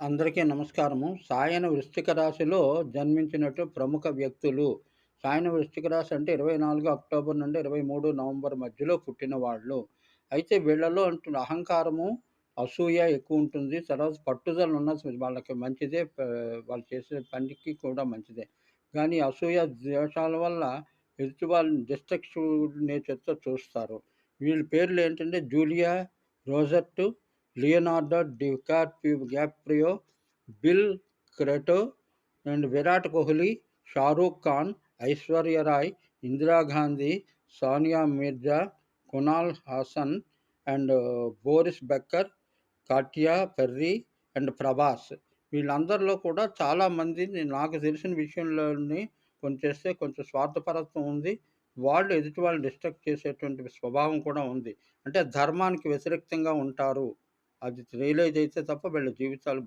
అందరికీ నమస్కారము. సాయన వృశ్చిక రాశిలో జన్మించినట్టు ప్రముఖ వ్యక్తులు. సాయన వృశ్చిక రాశి అంటే 24 అక్టోబర్ నుండి 23 నవంబర్ మధ్యలో పుట్టిన వాళ్ళు. అయితే వీళ్ళలో అంటున్న అహంకారము, అసూయ ఎక్కువ ఉంటుంది తర్వాత పట్టుదల ఉన్న వాళ్ళకి మంచిదే. వాళ్ళు చేసే పనికి కూడా మంచిదే. కానీ అసూయ, ద్వేషాల వల్ల ఎదుటి వాళ్ళని డిస్ట్రక్షన్ నేచర్‌తో చూస్తారు. వీళ్ళ పేర్లు ఏంటంటే Julia Roberts Leonardo DiCaprio, Bill క్రెటో and Virat Kohli, Shahrukh Khan, Aishwarya Rai, Indira Gandhi, Sania Mirza Kunal Haasan and Boris Becker, Katy Perry and Prabhas. వీళ్ళందరిలో కూడా చాలామంది నాకు తెలిసిన విషయంలోని కొంచెం చేస్తే కొంచెం స్వార్థపరత్వం ఉంది. వాళ్ళు ఎదుటి వాళ్ళని డిస్ట్రక్ట్ చేసేటువంటి స్వభావం కూడా ఉంది. అంటే ధర్మానికి వ్యతిరేక్తంగా ఉంటారు. అది రియలైజ్ అయితే తప్ప వీళ్ళ జీవితాలు